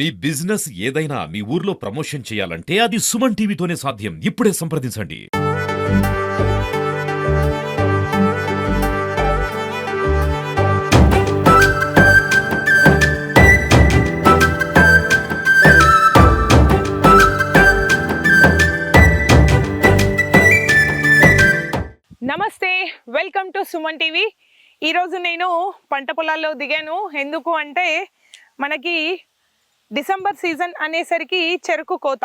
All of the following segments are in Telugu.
మీ బిజినెస్ ఏదైనా మీ ఊర్లో ప్రమోషన్ చేయాలంటే అది సుమన్ టీవీతోనే సాధ్యం. ఇప్పుడే సంప్రదించండి. నమస్తే వెల్కమ్ టు సుమన్ టీవీ. ఈరోజు నేను పంట పొలాల్లో దిగాను. ఎందుకు అంటే మనకి డిసెంబర్ సీజన్ అనేసరికి చెరుకు కోత.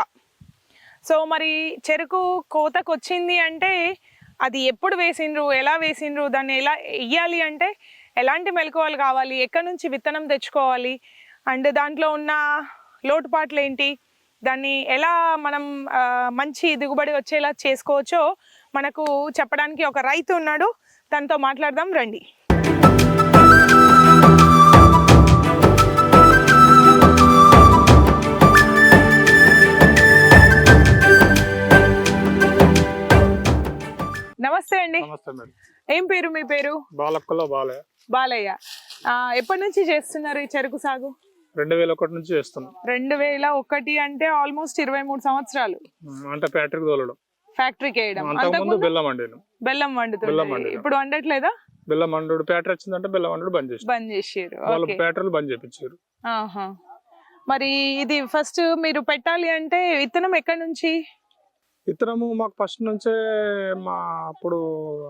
సో మరి చెరుకు కోతకు వచ్చింది అంటే అది ఎప్పుడు వేసిండ్రు ఎలా వేసిండ్రు దాన్ని ఎలా వెయ్యాలి అంటే ఎలాంటి మెలకువలు కావాలి ఎక్కడి నుంచి విత్తనం తెచ్చుకోవాలి అండ్ దాంట్లో ఉన్న లోటుపాట్లు ఏంటి దాన్ని ఎలా మనం మంచి దిగుబడి వచ్చేలా చేసుకోవచ్చో మనకు చెప్పడానికి ఒక రైతు ఉన్నాడు. తనతో మాట్లాడదాం రండి. నమస్తే అండి. నమస్తే మేడం. ఏం పేరు మీ పేరు? బాలక్కలో బాలే బాలయ్య. ఆ, ఎప్పటి నుంచి చేస్తున్నారు ఈ చెరుకు సాగు? రెండు వేల ఒకటి నుంచి చేస్తున్నాం. రెండు వేల ఒకటి అంటే ఆల్మోస్ట్ ఇరవై మూడు సంవత్సరాలు. అంటే ఫ్యాక్టరీకి తోలడం. ఫ్యాక్టరీకి వేయడం. అంతకుముందు బెల్లం వండాను. బెల్లం వండుతుంది. ఇప్పుడు వండట్లేదా? బెల్లం వండు ఫ్యాక్టరీ వచ్చిందంటే బెల్లం వండు బంద్ చేసి బంద్ చేసారు వాళ్ళ ఫ్యాక్టరీలు బంద్ చేపించారు. ఆహా. మరి ఇది ఫస్ట్ మీరు పెట్టాలి అంటే విత్తనం ఎక్కడి నుంచి? ఇతరము మాకు ఫస్ట్ నుంచే మా అప్పుడు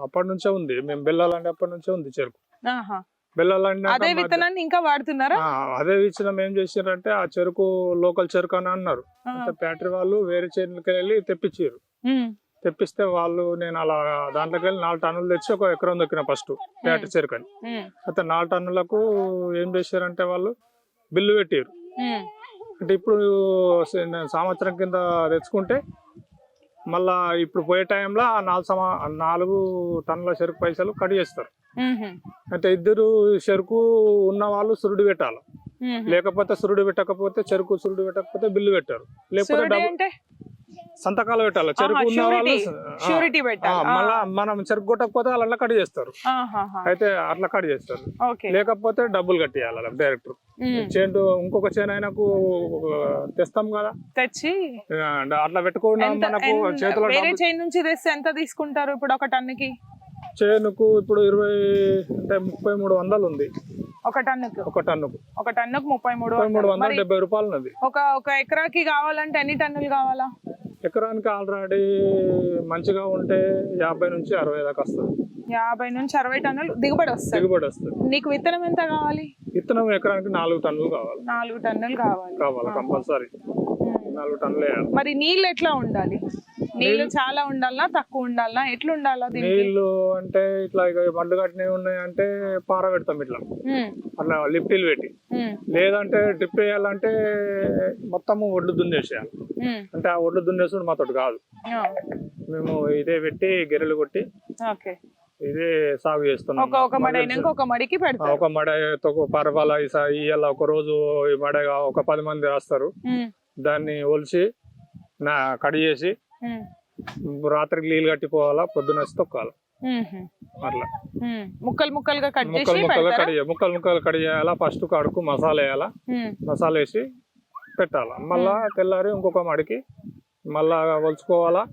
అప్పటి నుంచే ఉంది. మేము బెల్లాలంటే అప్పటి నుంచే ఉంది చెరుకు. ఆహా. బెల్లాలంటే అదే విత్తనాన్ని ఇంకా వాడుతున్నారా? అదే విత్తనం ఏం చేసారంటే ఆ చెరుకు లోకల్ చెరుకు అని అన్నారు. ఫ్యాక్టరీ వాళ్ళు వేరే చేనులకి వెళ్ళి తెప్పించారు తెప్పిస్తే వాళ్ళు నేను అలా దాంట్లోకి వెళ్ళి నాలుగు టన్నులు తెచ్చి ఒక ఎకరం దొక్కిన ఫస్ట్ ఫ్యాక్టరీ చెరుకు అని అయితే నాలుగు టన్నులకు ఏం చేశారంటే వాళ్ళు బిల్లు పెట్టారు అంటే ఇప్పుడు సంవత్సరం కింద తెచ్చుకుంటే మళ్ళా ఇప్పుడు పోయే టైంలో ఆ నాలుగు సమా నాలుగు టన్నుల చెరుకు పైసలు కట్ చేస్తారు. అంటే ఇద్దరు చెరుకు ఉన్న వాళ్ళు సురుడు పెట్టాలి. లేకపోతే సురుడు పెట్టకపోతే చెరుకు సురుడు పెట్టకపోతే బిల్లు పెట్టారు. లేకపోతే సంతకాలు పెట్టాలి. చెరుకు ఉన్న వాళ్ళు షూరిటీ పెట్టాలి. మళ్ళా మనం చెరుకు కొట్టకపోతే వాళ్ళ కట్ చేస్తారు. అయితే అట్లా కట్ చేస్తారు. లేకపోతే డబ్బులు కట్టేయాలి డైరెక్టర్ చేను ఇంకొక చేను ఆయనకు తెస్తాం కదా. తెచ్చి అట్లా పెట్టుకున్నా మనకు చేతిలో చైన్ నుంచి తెస్తే ఎంత తీసుకుంటారు ఇప్పుడు ఒక టన్నుకి? చేనుకు ఇప్పుడు ఇరవై అంటే ముప్పై మూడు వందలు ఉంది. ఒక టన్నుకు? ఒక టన్నుకు. ఒక టన్నుకు ముప్పై మూడు మూడు వందలు. డెబ్బై రూపాయలు ఉన్నది. ఒక ఒక ఎకరాకి కావాలంటే ఎన్ని టన్నులు కావాలా? ఎకరానికి ఆల్రెడీ మంచిగా ఉంటే యాభై నుంచి అరవై దాకా వస్తుంది. యాభై నుంచి అరవై టన్నులు దిగుబడి వస్తుంది. దిగుబడి వస్తుంది. నీకు విత్తనం ఎంత కావాలి? విత్తనం ఎకరానికి నాలుగు టన్నులు కావాలి. నాలుగు టన్నులు కావాలి. కావాలి కంపల్సరీ. నాలుగు టన్నులు వేయాలి. మరి నీళ్ళు ఎట్లా ఉండాలి? నీళ్ళు చాలా ఉండాలా తక్కువ ఉండాలా? ఎట్లా ఉండాలా నీళ్ళు అంటే ఇట్లా ఇక మండు కట్టినవి ఉన్నాయి అంటే పార పెడతాం ఇట్లా. అట్లా లిఫ్టీలు పెట్టి. లేదంటే డ్రిప్ వేయాలంటే మొత్తము ఒడ్లు దున్నేసేయాలి. అంటే ఆ ఒడ్లు దున్నేసుడు మాతోటి కాదు. మేము ఇదే పెట్టి గెర్రెలు కొట్టి ఇదే సాగు చేస్తున్నాం. ఒక మడికి ఒక మడ పరపాల ఇవాళ ఒక రోజు ఈ మడ ఒక పది మంది రాస్తారు. దాన్ని ఒలిచి నా కడి చేసి రాత్రికి నీళ్ళు కట్టిపోవాలా పొద్దున తొక్కాలి. అట్లా. ముక్కలు ముక్కలుగా కట్ ముక్కలు ముక్కలు పెడతారా? కడి ముక్కలు ముక్కలు కడి చేయాలా ఫస్ట్ కడుకు మసాలా వేయాలా? మసాలా వేసి పెట్టాలా? మళ్ళా తెల్లారి ఇంకొక మడికి మళ్ళా ఒలుచుకోవాలా?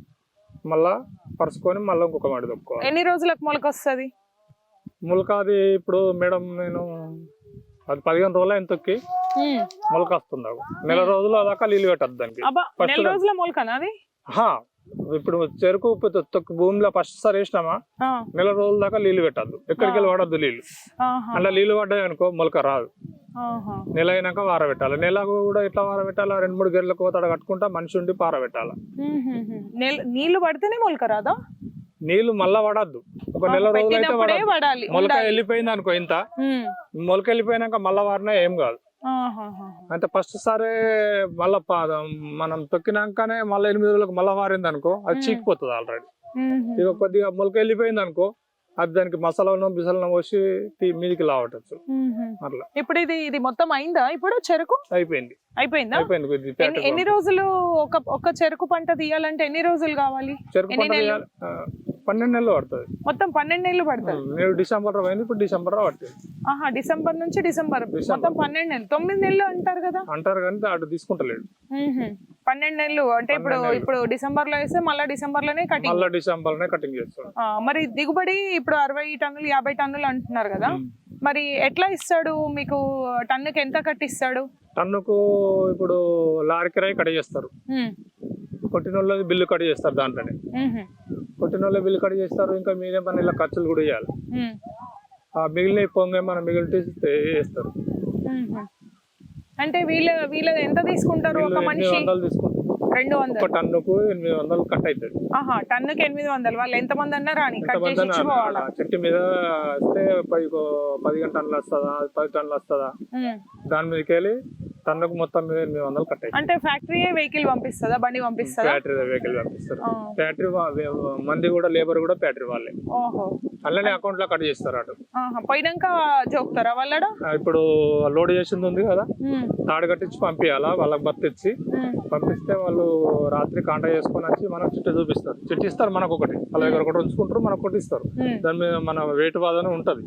మళ్ళా పరుచుకొని మళ్ళీ ఇంకొక మడి తొక్కోవాలి ఎన్ని రోజులకు మొలక వస్తుంది ములకాది ఇప్పుడు మేడం నేను అది పదిహేను రోజులు అయిన తొక్కి. మొలక వస్తుంది. నెల రోజుల దాకా నీళ్ళు పెట్టద్దు దానికి. నెల రోజుల మొలకనా అది? ఇప్పుడు చెరుకు తొక్కి భూమిలో ఫస్ట్ సారి వేసినామా? నెల రోజుల దాకా నీళ్ళు పెట్టద్దు. ఎక్కడికి వెళ్ళి పడద్దు నీళ్ళు ఆహా, అలా నీళ్ళు పడ్డాయి అనుకో మొలక రాదు. నెల అయినాక వార పెట్టాలి. నెలకు కూడా ఇట్లా వార పెట్టాలా? రెండు మూడు గెర్రెలకు పోతాడు కట్టుకుంటా మనిషి ఉండి పార పెట్టాలి. నెల- నీళ్ళు పడితేనే మొలక రాదా? నీళ్ళు మళ్ళా పడద్దు ఒక నెల రోజులు అయితే మొలక. వెళ్ళిపోయింది అనుకో ఇంత. మొలక వెళ్ళిపోయినాక మళ్ళా వారినా ఏం కాదు. అంటే ఫస్ట్ సారి మళ్ళా మనం తొక్కినాకనే మళ్ళీ ఎనిమిది రోజులకు మళ్ళా వారింది అనుకో అది. చీకిపోతుంది ఆల్రెడీ. ఇక కొద్దిగా మొలక వెళ్ళిపోయింది అనుకో అది దానికి మసాలాను బిసలను పోసి మీదికి లావటచ్చు. అట్లా. ఇప్పుడు ఇది ఇది మొత్తం అయిందా? ఇప్పుడు చెరుకు? అయిపోయింది. అయిపోయిందా? అయిపోయింది ఎన్ని రోజులు ఒక ఒక చెరుకు పంట తీయాలంటే ఎన్ని రోజులు కావాలి? చెరుకు పంట పన్నెండు నెలలు పడుతుంది. మొత్తం పన్నెండు నెలలు పడుతుంది. నేను డిసెంబర్లో పోయింది ఇప్పుడు డిసెంబర్లో పడుతుంది ఆహా డిసెంబర్ నుంచి డిసెంబర్. మొత్తం పన్నెండు నెలలు. తొమ్మిది నెలలు అంటారు కదా? అంటారు కానీ అటు తీసుకుంటలేడు. పన్నెండు నెలలు. అంటే ఇప్పుడు. ఇప్పుడు డిసెంబర్లో వేస్తే మళ్ళీ డిసెంబర్లోనే కటింగ్ మళ్ళీ డిసెంబర్లోనే కటింగ్ చేస్తాడు మరి దిగుబడి ఇప్పుడు అరవై టన్నులు యాభై టన్నులు అంటున్నారు కదా. మరి ఎట్లా ఇస్తాడు మీకు? టన్నుకి ఎంత కట్టిస్తాడు? టన్నుకు ఇప్పుడు లారీ కిరాయి కట్ చేస్తారు. కొట్టిన వాళ్ళది బిల్లు కట్ చేస్తారు దాంట్లోనే. కొట్టిన వాళ్ళ బిల్లు కట్ చేస్తారు ఇంకా మీరే మన ఇలా ఖర్చులు కూడా మ్మ్. ఆ మిగిలిన పొంగే మన మిగిలిన వేస్తారు మ్మ్హ్మ్. అంటే వీళ్ళ వీళ్ళది ఎంత తీసుకుంటారు వీళ్ళు ఒక మనిషి? వందలు తీసుకుంటారు. రెండు ఒక వందలు టన్నుకు ఎనిమిది వందలు కట్ అవుతుంది ఆహా టన్నుకి ఎనిమిది వందలు. వాళ్ళు ఎంత మంది అన్నా రాని కట్ చేసి ఎంతమంది ఇచ్చి పోవాలా చెట్టు మీద వస్తే పది పదిహేను టన్నులు వస్తుందా పది టన్నులు వస్తుందా. దాని మీదకి వెళ్ళి టన్నుకు మొత్తం మీద ఎనిమిది వందలు కట్ అవుతుంది అంటే ఫ్యాక్టరీ వెహికల్ పంపిస్తుందా? బండి పంపిస్తుందా? బ్యాటరీ వెహికల్ పంపిస్తారు. బ్యాటరీ మంది కూడా లేబర్ కూడా బ్యాటరీ వాళ్ళే. అలానే అకౌంట్లో కట్ చేస్తారు అటు. పోయినాక జోకుతారా వాళ్ళడ? ఆ, ఇప్పుడు లోడ్ చేసింది ఉంది కదా. తాడు కట్టించి పంపించాలా వాళ్ళకి బర్తిచ్చి మ్మ్. పంపిస్తే వాళ్ళు రాత్రి కాంటాక్ట్ చేసుకొని వచ్చి మనకు చిట్టు చూపిస్తారు. చిట్టు ఇస్తారు మనకు ఒకటి వాళ్ళ దగ్గర ఒకటి ఉంచుకుంటారు మనకు ఒకటి ఇస్తారు. దాని మీద మన వెయిట్ వాదన ఉంటుంది.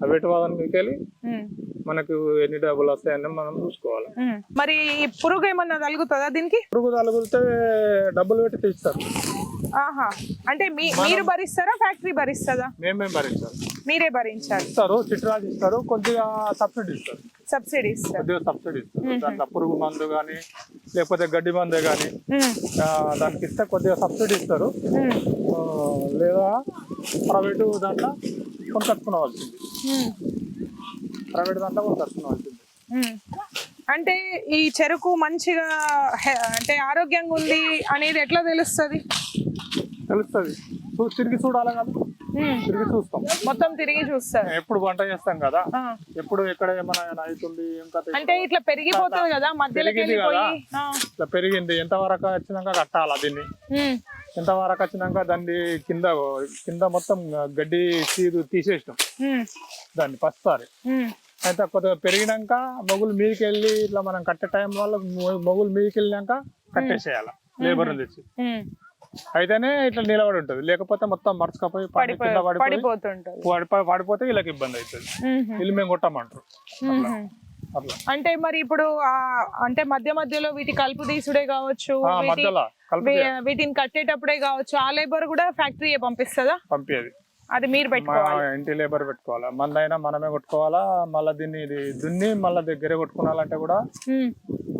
ఆ వెయిట్ వాదన మీకు వెళ్ళి మ్మ్. మనకు ఎన్ని డబ్బులు వస్తాయని మనం చూసుకోవాలి. మరి ఈ పురుగు ఏమన్నా తగులుతుందా దీనికి? పురుగు తలుగుతే డబ్బులు పెట్టి తీస్తారు ఆహా. అంటే మీరు భరిస్తారా ఫ్యాక్టరీ భరిస్తుందా? మేమే భరించాలి మీరే భరించాలి. ఇస్తారు చిట్రాజు ఇస్తారు కొద్దిగా సబ్సిడీ ఇస్తారు. సబ్సిడీ ఇస్తారు. కొద్దిగా సబ్సిడీ ఇస్తారు. దాంట్లో పురుగు మందు కానీ లేకపోతే గడ్డి మందు కానీ. దానికి ఇస్తే కొద్దిగా సబ్సిడీ ఇస్తారు. లేదా ప్రైవేటు దాంట్లో కొనుకొచ్చుకోవాల్సింది మ్మ్. ప్రైవేట్ దాంట్లో మ్మ్. అంటే ఈ చెరుకు మంచిగా అంటే ఆరోగ్యంగా ఉంది అనేది ఎట్లా తెలుస్తుంది? తెలుస్తుంది. తిరిగి చూడాలి కదా. తిరిగి చూస్తాం. మొత్తం తిరిగి చూస్తారు. ఎప్పుడు వంట చేస్తాం కదా. ఎప్పుడు ఎక్కడ ఏమైనా అవుతుంది ఇంకా అంటే ఇట్లా పెరిగిపోతుంది కదా ఆ. ఇట్లా పెరిగింది. ఎంత వరకు వచ్చినాక కట్టాలా దీన్ని. ఎంత వరకు వచ్చినాక దాన్ని కింద కింద మొత్తం గడ్డి తీరు తీసేసినాం. దాన్ని పస్తారి మ్మ్. అయితే కొద్దిగా పెరిగినాక మొగులు మీదకి వెళ్ళి ఇట్లా మనం కట్టే టైం వల్ల మొగులు మీదకి వెళ్ళినాక కట్టేసేయాలి లేబర్ తెచ్చి. అయితేనే ఇట్లా నిలబడి ఉంటుంది లేకపోతే మొత్తం మరచకపోయి పడిపోతే వీళ్ళకి ఇబ్బంది అవుతుంది. వీళ్ళు మేము కొట్టమంటారు. అంటే మరి ఇప్పుడు అంటే మధ్య మధ్యలో వీటి కలుపు తీసుడే కావచ్చు వీటిని కట్టేటప్పుడే కావచ్చు ఆ లేబర్ కూడా ఫ్యాక్టరీ పంపిస్తుందా? పంపేది అది మీరు పెట్టుకోవాలి. ఇంటి లేబర్ పెట్టుకోవాలా? మందైనా మనమే కొట్టుకోవాలా? మళ్ళీ దీన్ని ఇది దున్ని మళ్ళీ దగ్గరే కొట్టుకోవాలంటే కూడా.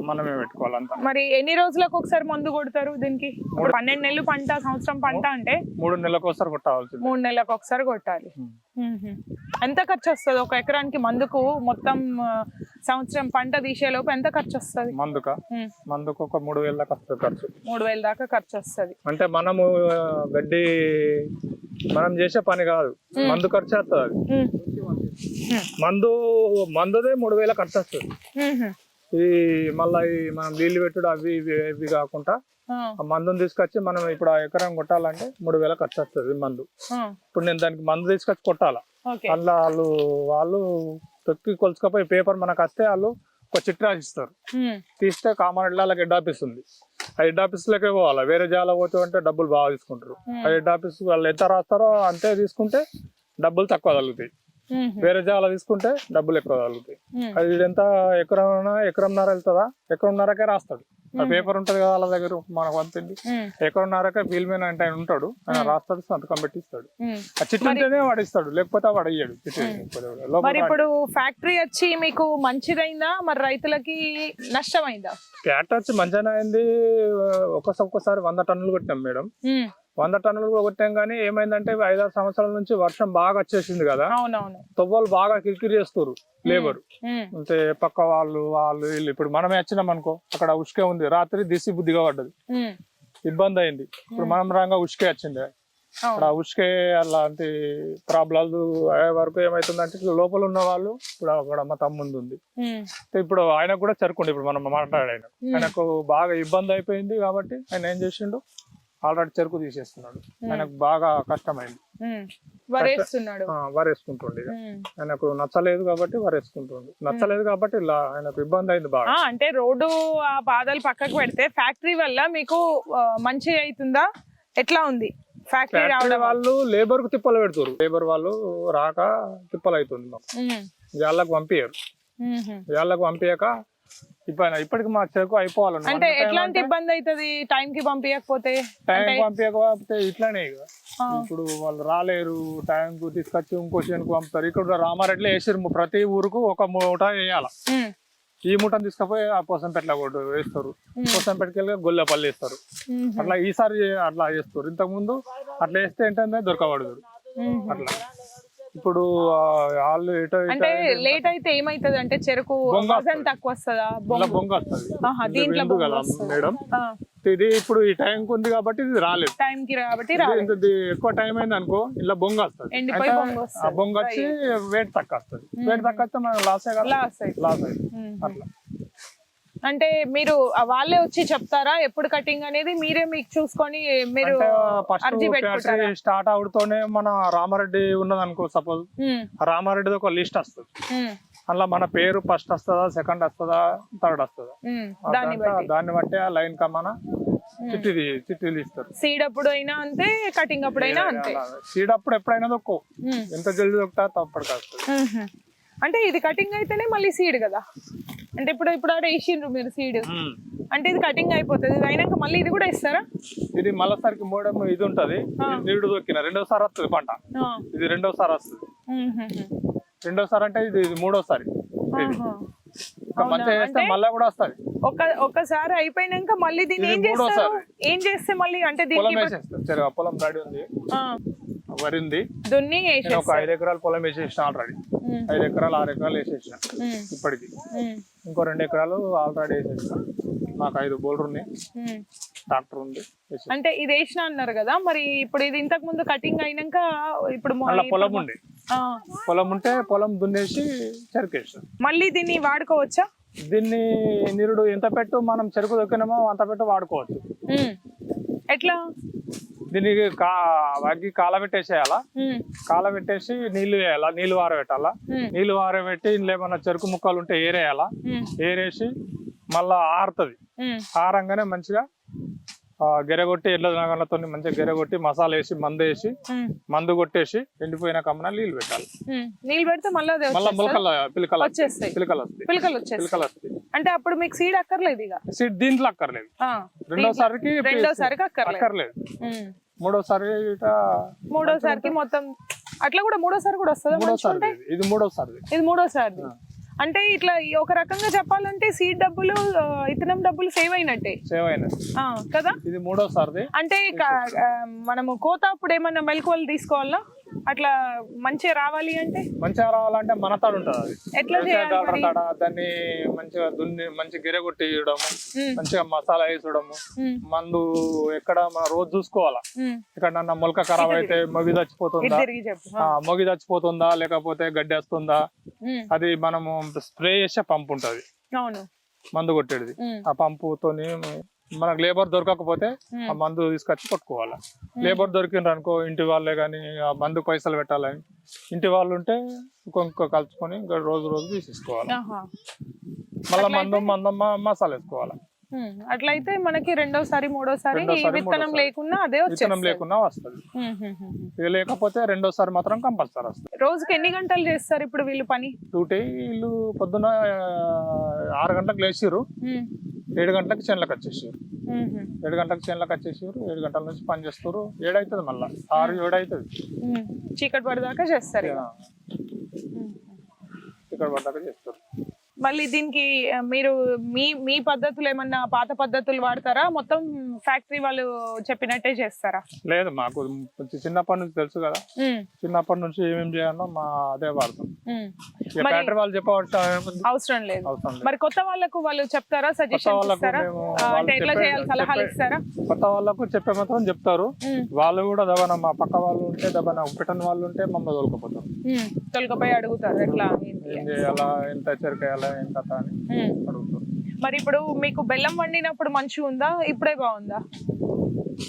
మనమే పెట్టుకోవాలి అంతా. మరి ఎన్ని రోజులకు ఒకసారి మందు కొడతారు దీనికి? పన్నెండు నెలలు పంట సంవత్సరం పంట అంటే? మూడు నెలలకు ఒకసారి కొట్టాల్సింది. మూడు నెలలకు ఒకసారి కొట్టాలి. ఎంత ఖర్చు వస్తుంది ఒక ఎకరానికి మందుకు మొత్తం సంవత్సరం పంట తీసేలోపు ఎంత ఖర్చు వస్తుంది మందుక మందుకు ఒక మూడు వేల దాకా వస్తుంది ఖర్చు. మూడు వేల దాకా ఖర్చు వస్తుంది అంటే మనము గడ్డి మనం చేసే పని కాదు. మందు ఖర్చు వస్తుంది అది. మందు మందుదే మూడు వేల ఖర్చు వస్తుంది ఈ మళ్ళీ మనం నీళ్ళు పెట్టుడు అవి ఇవి ఇవి కాకుండా ఆ. మందుని తీసుకొచ్చి మనం ఇప్పుడు ఆ ఎకరం కొట్టాలంటే మూడు వేల ఖర్చు వస్తుంది మందు. ఇప్పుడు నేను దానికి మందు తీసుకొచ్చి కొట్టాలా? అందులో వాళ్ళు వాళ్ళు తొక్కి కొలుచుకపోయి పేపర్ మనకు వస్తే వాళ్ళు ఒక చిట్ రాసిస్తారు. తీస్తే కామన్ వాళ్ళకి హెడ్ ఆఫీస్ ఉంది హెడ్ ఆఫీస్లోకే పోవాలి? వేరే జాల పోతే అంటే డబ్బులు బాగా తీసుకుంటారు. హెడ్ ఆఫీస్ వాళ్ళు ఎంత రాస్తారో అంతే తీసుకుంటే డబ్బులు తక్కువ తగులుతాయి వేరే జాల తీసుకుంటే డబ్బులు ఎక్కువ తగులుతాయి అది ఎంత ఎకరం ఎకరంన్నర వెళ్తుందా? ఎకరంన్నరకే రాస్తాడు. ఆ పేపర్ ఉంటది కదా వాళ్ళ దగ్గర మనకు పంపింది ఎకరంన్నరకే ఫీల్ మ్యాన్ అంటే ఆయన ఉంటాడు. ఆయన రాస్తాడు సంతకం పెట్టిస్తాడు. ఆ చిట్టు ఉంటేనే వాడు ఇస్తాడు లేకపోతే వాడు అయ్యాడు చిట్టు. మరి ఇప్పుడు ఫ్యాక్టరీ వచ్చి మీకు మంచిదైందా? మరి రైతులకి నష్టమైందా? క్యాట్ వచ్చి మంచిగానే అయింది. ఒక్కసారి ఒక్కసారి వంద టన్నులు కొట్టాం మేడం. వంద టన్నులు కూడా కొట్టాం కానీ ఏమైందంటే ఐదారు సంవత్సరాల నుంచి వర్షం బాగా వచ్చేసింది కదా. తొవ్వలు బాగా కిరికిరి చేస్తారు లేబర్. అంటే పక్క వాళ్ళు వాళ్ళు వీళ్ళు. ఇప్పుడు మనమే వచ్చినాం అనుకో అక్కడ ఉష్కే ఉంది. రాత్రి దిసి బుద్ధిగా పడ్డది. ఇబ్బంది అయింది. ఇప్పుడు మనం రాగా ఉష్కే వచ్చింది. అక్కడ ఉష్కే అలాంటి ప్రాబ్లాలు అయ్యే వరకు ఏమైతుందంటే లోపల ఉన్న వాళ్ళు ఇప్పుడు అక్కడ మా తమ్ముంది ఉంది. ఇప్పుడు ఆయనకు కూడా చెరుకుండు ఇప్పుడు మనం మాట్లాడాయన. ఆయనకు బాగా ఇబ్బంది అయిపోయింది కాబట్టి ఆయన ఏం చేసిండు? ఆల్రెడీ చెరుకు తీసేస్తున్నాడు. ఆయనకు బాగా కష్టమైంది. వరేస్తున్నాడు. వరేసుకుంటుండే. ఆయనకు నచ్చలేదు కాబట్టి వరేసుకుంటుండు. నచ్చలేదు కాబట్టి ఇలా ఆయనకు ఇబ్బంది అయింది బాగా. అంటే రోడ్డు ఆ బాధలు పక్కకు పెడితే ఫ్యాక్టరీ వల్ల మీకు మంచి అవుతుందా? ఎట్లా ఉంది? ఫ్యాక్టరీ రావడం వాళ్ళు లేబర్కు తిప్పలు పెడుతారు లేబర్ వాళ్ళు రాక తిప్పలు అవుతుంది వాళ్ళకి పంపించారు. వాళ్ళకి పంపించాక ఇప్పుడు ఇప్పటికి మా చెరుకు అయిపోవాలి అంటే ఎట్లాంటి ఇబ్బంది అవుతుంది టైం కి పంపించకపోతే టైం పంపించకపోతే ఇట్లానే ఇప్పుడు వాళ్ళు రాలేరు టైం కు తీసుకొచ్చి ఇంకో చేనుకు పంపుతారు. ఇక్కడ రామారెడ్డిలో వేసారు ప్రతి ఊరుకు ఒక మూట వేయాల. ఈ మూటను తీసుకుపోయి ఆ పోసంపేటలో కొట్టు వేస్తారు. పోసంపేటకెళ్ళి గొల్లపల్లి వేస్తారు. అట్లా ఈసారి అట్లా చేస్తారు. ఇంతకు ముందు అట్లా వేస్తే ఏంటంటే దొరకబడదు. అట్లా. ఇప్పుడు వాళ్ళు ఎటో అంటే లేట్ అయితే ఏమైతది అంటే చెరుకు వజన్ తక్కువ వస్తుందా. బొంగు. దీంట్లో. మేడం. ఇది ఇప్పుడు ఈ టైం ఉంది కాబట్టి ఇది రాలేదు. టైం కి కాబట్టి రాలేదు. ఎక్కువ టైం అయింది అనుకో ఇలా బొంగ వస్తుంది. ఆ బొంగ వచ్చి వెయిట్ తక్కువ వస్తుంది. వెయిట్ తక్కువ వస్తే మనం లాస్ లాస్ లాస్ అయింది. అట్లా. అంటే మీరు వాళ్ళే వచ్చి చెప్తారా? ఎప్పుడు కటింగ్ అనేది మీరే మీకు చూసుకొని మీరు స్టార్ట్ అవుతూనే మన రామారెడ్డి ఉన్నది అనుకో సపోజ్ రామారెడ్డిది ఒక లిస్ట్ వస్తుంది. అందులో మన పేరు ఫస్ట్ వస్తుందా సెకండ్ వస్తుందా థర్డ్ వస్తుందా? దాన్ని బట్టి. ఆ లైన్ కమ్మన చిట్టి చిట్టీలు ఇస్తారు సీడ్ అప్పుడు అయినా అంతే కటింగ్ అప్పుడైనా అంతే. సీడ్ అప్పుడు ఎప్పుడైనా దొక్కో ఎంత జల్దీ దొక్కుతా వస్తుంది. ఉమ్హు. అంటే ఇది కటింగ్ అయితేనే మళ్ళీ సీడ్ కదా? అంటే ఇప్పుడు ఇప్పుడు ఆడ వేసిండ్రు మీరు సీడ్ అంటే ఇది కటింగ్ అయిపోతుంది. ఇది అయినాక మళ్ళీ ఇది కూడా ఇస్తారా? ఇది మళ్ళీసారికి మూడేమో ఇది ఉంటది. నీడు దొక్కిన రెండోసారి వస్తుంది పంట. ఇది రెండోసారి వస్తుంది. రెండోసారి అంటే ఇది ఇది. మూడోసారి మంచిగా చేస్తే మళ్ళీ కూడా వస్తుంది. ఒక ఒక్కసారి అయిపోయినాక మళ్ళీ దీన్ని ఏం చేస్తారు. ఏం చేస్తే మళ్ళీ అంటే దీనికి ఆ పొలం రెడీ ఉంది. వరి ఉంది. దున్ని నేను ఒక ఐదు ఎకరాలు పొలం వేసేసిన ఆల్రెడీ ఐదు ఎకరాలు ఆరు ఎకరాలు వేసేసిన ఇప్పటికి. ఇంకో రెండు ఎకరాలు ఆల్రెడీ వేసేసిన. నాకు ఐదు బోర్లు ఉన్నాయి. ట్రాక్టర్ ఉంది. అంటే ఇది వేసిన అన్నారు కదా మరి ఇప్పుడు ఇది ఇంతకు ముందు కటింగ్ అయినాక ఇప్పుడు పొలం ఉంది. ఆ, పొలం ఉంటే పొలం దున్నేసి చెరుకేసాం మళ్ళీ దీన్ని వాడుకోవచ్చా? దీన్ని నిరుడు ఎంత పెట్టు మనం చెరుకు దొక్కినామో అంత పెట్టు వాడుకోవచ్చు. ఎట్లా? దీనికి కా అగ్గి కాలబెట్టేసేయాలా ఉమ్, కాలబెట్టేసి నీళ్ళు వేయాలా? నీళ్ళు వారబెట్టాలా నీళ్ళు వారబెట్టి ఇందులో ఏమన్నా చెరుకు ముక్కలు ఉంటే ఏరేయాలా? ఏరేసి మళ్ళా ఆరుతుంది. ఆరంగానే మంచిగా గెరగొట్టి ఎడ్ల నగలతో మంచిగా గెరగొట్టి మసాలా వేసి మందు వేసి మందు కొట్టేసి ఎండిపోయిన కమ్మన నీళ్ళు పెట్టాలి. నీళ్ళు పెడితే మళ్ళీ మళ్ళా? మొలకల పిలకలు వచ్చేస్తాయి. పిలకలు వస్తాయి. పిలకలు వచ్చేస్తాయి. పిలకలు వస్తాయి. అంటే అప్పుడు మీకు సీడ్ అక్కర్లేదు ఇక? సీడ్ దీంట్లో అక్కర్లేదు. రెండోసారికి రెండోసారికి అక్కర్లేదు. మూడోసారి మూడోసారికి మొత్తం అట్లా కూడా మూడోసారి కూడా వస్తుందా. ఇది మూడోసారి ఇది మూడోసారి అంటే ఇట్లా ఒక రకంగా చెప్పాలంటే సీడ్ డబ్బులు ఇతనం డబ్బులు సేవ్ అయినట్టే. సేవ్ అయినది ఆ, కదా? ఇది మూడోసారిది. అంటే మనము కోత అప్పుడు ఏమన్నా మెలకువలు తీసుకోవాలా? అట్లా మంచిగా రావాలి అంటే? మంచిగా రావాలంటే మన తాడు ఉంటుంది అది. ఎట్లా? తాడ దాన్ని మంచిగా దున్ని మంచి ఇవ్వడము ఉమ్, మంచిగా మసాలా వేసడము మందు ఎక్కడ మన రోజు చూసుకోవాలా. ఇక్కడ నన్న మొలక ఖరాబ్ అయితే మొగి చచ్చిపోతుందా? మొగి చచ్చిపోతుందా? లేకపోతే గడ్డి వస్తుందా? అది మనము స్ప్రే చేసే పంపు ఉంటది. అవును. మందు కొట్టేది. ఆ పంపుతోని మనకు లేబర్ దొరకకపోతే. ఆ మందు తీసుకొచ్చి కొట్టుకోవాలి? లేబర్ దొరికిండ్రు అనుకో ఇంటి వాళ్ళే కానీ ఆ మందు పైసలు పెట్టాలని. ఇంటి వాళ్ళు ఉంటే ఇంకొక కలుపుకొని ఇంకా రోజు రోజు తీసేసుకోవాలి. మళ్ళీ మందు మందం మ- మసాలా వేసుకోవాలి అట్లయితే మనకి రెండోసారి మూడోసారి విత్తనం. లేకున్నా అదే విత్తనం లేకున్నా వస్తుంది. లేకపోతే రెండోసారి మాత్రం కంపల్సరీ వస్తుంది. రోజుకి ఎన్ని గంటలు చేస్తారు ఇప్పుడు వీళ్ళు పని? డ్యూటీ వీళ్ళు పొద్దున ఆరు గంటలకు లేచిర్రు. ఉమ్, ఏడు గంటలకు చేనులకు వచ్చేసారు ఏడు గంటలకు చేనులకు వచ్చేసారు ఏడు గంటల నుంచి పని చేస్తారు ఏడవుతుంది మళ్ళీ. ఆరు ఏడు అవుతుంది. చీకటి పడదాకా చేస్తారు. ఇక్కడ పడ్డాక చేస్తారు. మళ్ళీ దీనికి మీరు మీ మీ పద్ధతులు ఏమన్నా పాత పద్ధతులు వాడతారా? మొత్తం ఫ్యాక్టరీ వాళ్ళు చెప్పినట్టే చేస్తారా? లేదు మాకు చిన్నప్పటి నుంచి తెలుసు కదా. చిన్నప్పటి నుంచి ఏమేమి చేయాలో మా అదే వాడతాం. ఫ్యాక్టరీ వాళ్ళు చెప్పవలసిన? అవసరం లేదు. మరి కొత్త వాళ్ళకు వాళ్ళు చెప్తారా? సజెషన్ ఇస్తారా? అంటే ఎట్లా చేయాలి? సలహాలు ఇస్తారా? కొత్త వాళ్ళకు చెప్పే మాత్రం చెప్తారు. వాళ్ళు కూడా దబన మా పక్క వాళ్ళు ఉంటే దబన పెట్టని వాళ్ళు ఉంటే మమ్మల్ని తోలుకపోతారు. తొలకపోయి అడుగుతారు ఎట్లా ఏం. చేయాలా ఎంత చెరకేయాలా ఏం కథ అని ఉమ్. అడుగుతారు మరి ఇప్పుడు మీకు బెల్లం వండినప్పుడు మంచిగా ఉందా? ఇప్పుడే బాగుందా?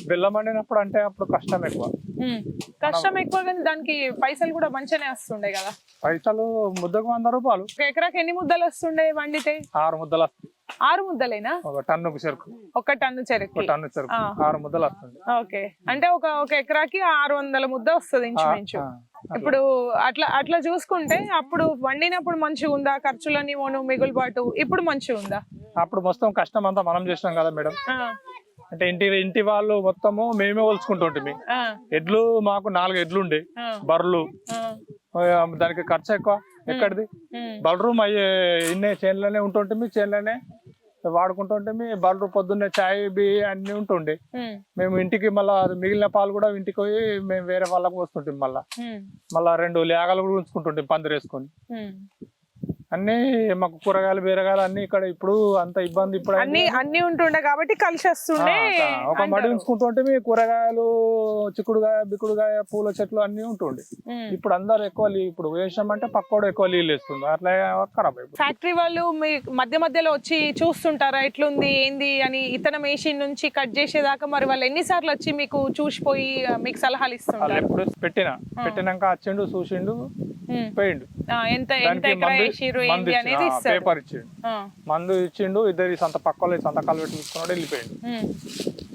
బెల్లం వండినప్పుడు అంటే అప్పుడు కష్టం ఎక్కువ. కష్టం ఎక్కువ కానీ దానికి పైసలు కూడా మంచిగానే వస్తుండే కదా. పైసలు ముద్దకు వంద రూపాయలు. ఒక ఎకరాకి ఎన్ని ముద్దలు వస్తుండే వండితే? ఆరు ముద్దలు వస్తాయి. ఆరు ముద్దలేనా? ఒక టన్నుకు చెరుకు. ఒక టన్ను చెరుకు టన్ను చెరుకు. ఆరు ముద్దలు వస్తుంది. ఓకే. అంటే ఒక ఒక ఎకరాకి ఆరు వందల ముద్ద వస్తుంది ఇంచుమించు. ఇప్పుడు అట్లా అట్లా చూసుకుంటే అప్పుడు వండినప్పుడు మంచిగా ఉందా? ఖర్చులని మోను మిగులుబాటు ఇప్పుడు మంచిగా ఉందా? అప్పుడు మొత్తం కష్టం అంతా మనం చేసినాం కదా మేడం. అంటే ఇంటి ఇంటి వాళ్ళు మొత్తము మేమే కొలుచుకుంటుంటే ఆ, ఎడ్లు మాకు నాలుగు ఎడ్లు ఉండే బర్రెలు. దానికి ఖర్చు ఎక్కువ. ఎక్కడిది? బలరూమ్ అయ్యే ఇన్నే చేనులోనే ఉంటుంటే మీ చేనులోనే వాడుకుంటుంటే మీ బలరు పొద్దున్నే చాయ్ బి అన్ని ఉంటుండే. మేము ఇంటికి మళ్ళా మిగిలిన పాలు కూడా ఇంటికి పోయి మేము వేరే వాళ్ళకు పోస్తుంటాం మళ్ళా. మళ్ళా రెండు లేగలు కూడా ఉంచుకుంటుంటాం పందిరేసుకొని. అన్ని మాకు కూరగాయలు బీరగాయలు అన్ని ఇక్కడ ఇప్పుడు అంత ఇబ్బంది ఇప్పుడు అన్ని అన్ని ఉంటుండే కాబట్టి కలిసి వస్తుండే ఒక మడి. ఉంచుకుంటుంటే మీ కూరగాయలు చిక్కుడుగాయ బిక్కుడుగాయ పూల చెట్లు అన్ని ఉంటుండే. ఇప్పుడు అందరు ఎక్కువ ఇప్పుడు వేసామంటే పక్కోడు ఎక్కువ నీళ్ళు వేస్తుంది అట్లా ఖరాబ్ ఫ్యాక్టరీ వాళ్ళు మీ మధ్య మధ్యలో వచ్చి చూస్తుంటారా ఎట్లుంది ఏంది అని ఇతర మెషిన్ నుంచి కట్ చేసేదాకా మరి వాళ్ళు ఎన్నిసార్లు వచ్చి మీకు చూసిపోయి మీకు సలహాలు వాళ్ళు ఇస్తుంటారు ఎప్పుడు పెట్టిన. పెట్టినాక వచ్చిండు చూసిండు. పోయిండు. ఎంత ఎంత ఎకరా అనేది ఇస్తారు పేపర్ ఇచ్చిండు. మందు ఇచ్చిండు ఇద్దరు సంత పక్కలో సంతకాలు పెట్టి తీసుకున్నాడు వెళ్ళిపోయిండు.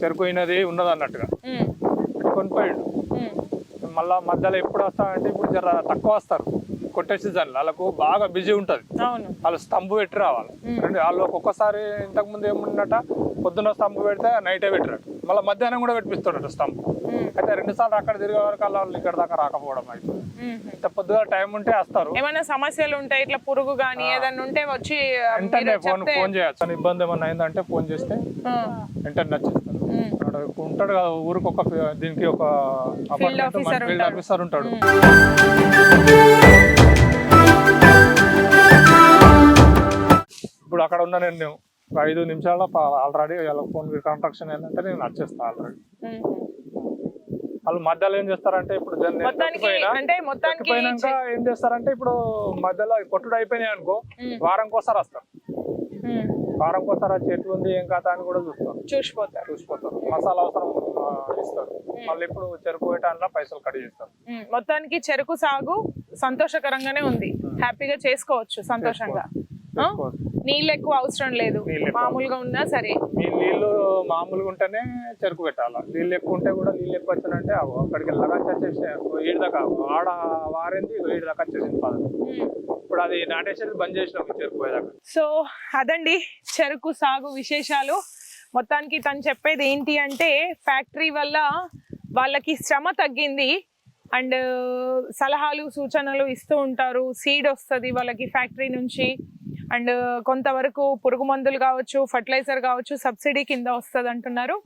చెరుకు అయినది ఉన్నది అన్నట్టుగా. ఉమ్, పెట్టుకొని పోయిండు ఉమ్, మళ్ళా మధ్యలో ఎప్పుడు వస్తారంటే ఇప్పుడు జర తక్కువ వస్తారు. కొట్టే సీజన్ వాళ్ళకు బాగా బిజీ ఉంటది. వాళ్ళు స్తంభ్ పెట్టి రావాలి. వాళ్ళు ఒక్కొక్కసారి ఇంతకు ముందు ఏముండట పొద్దున్న స్తంభ్ పెడితే నైటే పెట్టినట్టు మళ్ళీ మధ్యాహ్నం కూడా పెట్టిస్తాడట స్తంభ్. అయితే రెండు సార్లు అక్కడ తిరిగే వరకు అలా వాళ్ళు ఇక్కడ దాకా రాకపోవడం అయితే. ఇంత పొద్దుగా టైం ఉంటే వస్తారు. ఏమైనా సమస్యలు ఉంటాయి ఇట్లా పురుగు కానీ ఏదైనా ఉంటే వచ్చి వెంటనే ఫోన్ ఫోన్ చేయొచ్చు ఇబ్బంది ఏమన్నా అయిందంటే ఫోన్ చేస్తే వెంటనే అక్కడ ఉంటాడు కదా ఊరికి ఒక దీనికి ఒక officer ఫీల్డ్. ఆఫీసర్ ఉంటాడు. ఇప్పుడు అక్కడ ఉన్న నేను ఐదు నిమిషాల ఆల్రెడీ వాళ్ళ ఫోన్ కాంట్రాక్షన్ ఏంటంటే నేను వచ్చేస్తాను ఆల్రెడీ. వాళ్ళు మధ్యలో ఏం చేస్తారంటే ఇప్పుడు తప్పిపోయినాక ఏం చేస్తారంటే ఇప్పుడు మధ్యలో కొట్టుడు అయిపోయినాయి అనుకో ఉమ్. వారంకోసారి వస్తారు. ఉమ్, వారంకోసారి వచ్చి ఎట్లుంది ఏం కథ అని కూడా చూస్తారు. చూసిపోతారు. చూసిపోతారు. మసాలా అవసరం ఇస్తారు. మళ్ళీ ఇప్పుడు చెరుకు వేయటానికి పైసలు కట్ చేస్తారు. మొత్తానికి చెరుకు సాగు సంతోషకరంగానే ఉంది. హ్యాపీగా చేసుకోవచ్చు సంతోషంగా. నీళ్ళు ఎక్కువ అవసరం లేదు. నీళ్ళు మామూలుగా ఉన్నా సరే. మీ నీళ్ళు మామూలుగా ఉంటేనే చెరుకు పెట్టాలి నీళ్ళు ఎక్కువ ఉంటే కూడా నీళ్ళు ఎక్కువ వచ్చినంటే అక్కడికి వెళ్ళగా వచ్చేసి ఏడు దాకా ఆడ వారింది ఏడు దాకా వచ్చేసింది పదం. ఉమ్. ఇప్పుడు అది నాటేసేది బంద్ చేసినాం చెరుకు పోయేదాకా సో అదండి చెరుకు సాగు విశేషాలు. మొత్తానికి తను చెప్పేది ఏంటి అంటే ఫ్యాక్టరీ వల్ల వాళ్ళకి శ్రమ తగ్గింది. అండ్ సలహాలు సూచనలు ఇస్తూ ఉంటారు. సీడ్ వస్తుంది వాళ్ళకి ఫ్యాక్టరీ నుంచి. అండ్ కొంతవరకు పురుగు మందులు కావచ్చు ఫర్టిలైజర్ కావచ్చు సబ్సిడీ కింద వస్తుంది అంటున్నారు.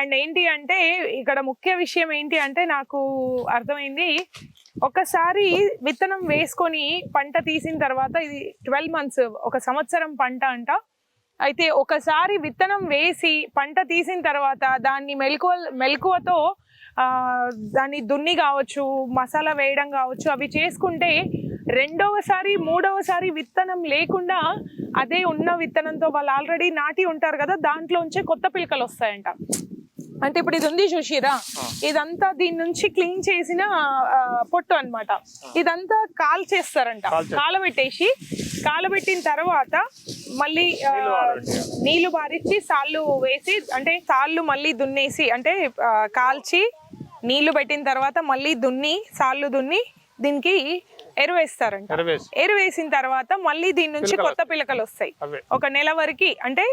అండ్ ఏంటి అంటే ఇక్కడ ముఖ్య విషయం ఏంటి అంటే నాకు అర్థమైంది ఒకసారి విత్తనం వేసుకొని పంట తీసిన తర్వాత ఇది ట్వెల్వ్ మంత్స్ ఒక సంవత్సరం పంట అంట. అయితే ఒకసారి విత్తనం వేసి పంట తీసిన తర్వాత దాన్ని మెలకువ మెలకువతో దాన్ని దున్ని కావచ్చు మసాలా వేయడం కావచ్చు అవి చేసుకుంటే రెండవసారి మూడవసారి విత్తనం లేకుండా అదే ఉన్న విత్తనంతో వాళ్ళు ఆల్రెడీ నాటి ఉంటారు కదా దాంట్లోంచే కొత్త పిలకలు వస్తాయంట. అంటే ఇప్పుడు ఇది ఉంది చూసిరా? ఇదంతా దీని నుంచి క్లీన్ చేసిన పొట్టు అన్నమాట. ఇదంతా కాల్ చేస్తారంట. కాలబెట్టేసి కాలబెట్టిన తర్వాత మళ్ళీ. నీళ్ళు బారిచ్చి సాళ్ళు వేసి అంటే సాళ్ళు మళ్ళీ దున్నేసి అంటే కాల్చి నీళ్ళు పెట్టిన తర్వాత మళ్ళీ దున్ని సాళ్ళు దున్ని దీనికి ఎరువేస్తారంట. ఎరవేసి. ఎరువేసిన తర్వాత మళ్ళీ దీని నుంచి కొత్త పిలకలు వస్తాయి ఒక నెల వరకు అంటే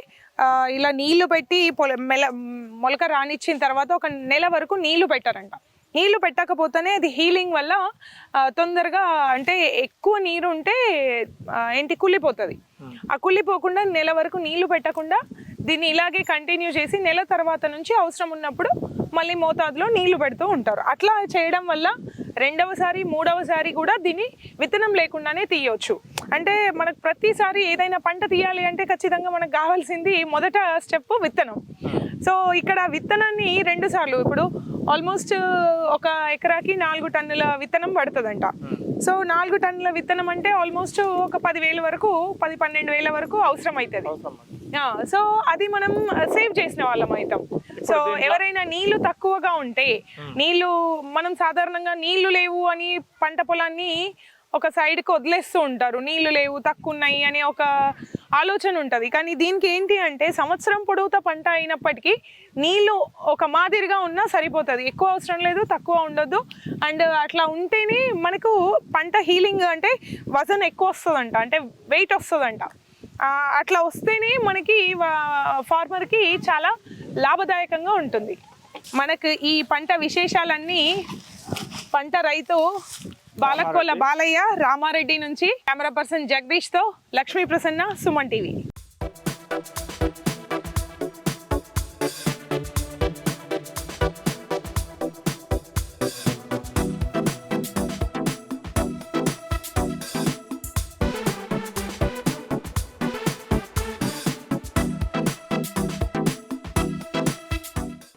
ఇలా నీళ్ళు పెట్టి పొల- మెల మొలక రానిచ్చిన తర్వాత ఒక నెల వరకు నీళ్ళు పెట్టారంట. నీళ్ళు పెట్టకపోతేనే అది హీలింగ్ వల్ల తొందరగా అంటే ఎక్కువ నీరు ఉంటే ఏంటి కుళ్ళిపోతుంది. ఆ కుళ్ళిపోకుండా నెల వరకు నీళ్ళు పెట్టకుండా దీన్ని ఇలాగే కంటిన్యూ చేసి నెల తర్వాత నుంచి అవసరం ఉన్నప్పుడు మళ్ళీ మోతాదులో నీళ్ళు పెడుతూ ఉంటారు. అట్లా చేయడం వల్ల రెండవసారి మూడవసారి కూడా దీన్ని విత్తనం లేకుండానే తీయవచ్చు అంటే మనకు ప్రతిసారి ఏదైనా పంట తీయాలి అంటే ఖచ్చితంగా మనకు కావాల్సింది మొదట స్టెప్ విత్తనం. సో ఇక్కడ విత్తనాన్ని రెండు సార్లు ఇప్పుడు ఆల్మోస్ట్ ఒక ఎకరాకి నాలుగు టన్నుల విత్తనం పడుతుందంట. సో నాలుగు టన్నుల విత్తనం అంటే ఆల్మోస్ట్ ఒక పదివేల వరకు పది పన్నెండు వేల వరకు అవసరం అవుతుంది సో అది మనం సేవ్ చేసిన వాళ్ళం అవుతాం. సో ఎవరైనా నీళ్ళు తక్కువగా ఉంటే నీళ్ళు మనం సాధారణంగా నీళ్ళు లేవు అని పంట పొలాన్ని ఒక సైడ్కి వదిలేస్తూ ఉంటారు. నీళ్ళు లేవు తక్కువ ఉన్నాయి అని ఒక ఆలోచన ఉంటుంది. కానీ దీనికి ఏంటి అంటే సంవత్సరం పొడవుతా పంట అయినప్పటికీ నీళ్ళు ఒక మాదిరిగా ఉన్నా సరిపోతుంది. ఎక్కువ అవసరం లేదు తక్కువ ఉండొద్దు. అండ్ అట్లా ఉంటేనే మనకు పంట హీలింగ్ అంటే వజన్ ఎక్కువ వస్తుందంట. అంటే వెయిట్ వస్తుందంట. అట్లా వస్తేనే మనకి ఫార్మర్కి చాలా లాభదాయకంగా ఉంటుంది. మనకు ఈ పంట విశేషాలన్నీ పంట రైతు బాలకోల బాలయ్య రామారెడ్డి నుంచి కెమెరా పర్సన్ జగదీష్తో లక్ష్మీ ప్రసన్న సుమన్ టీవీ.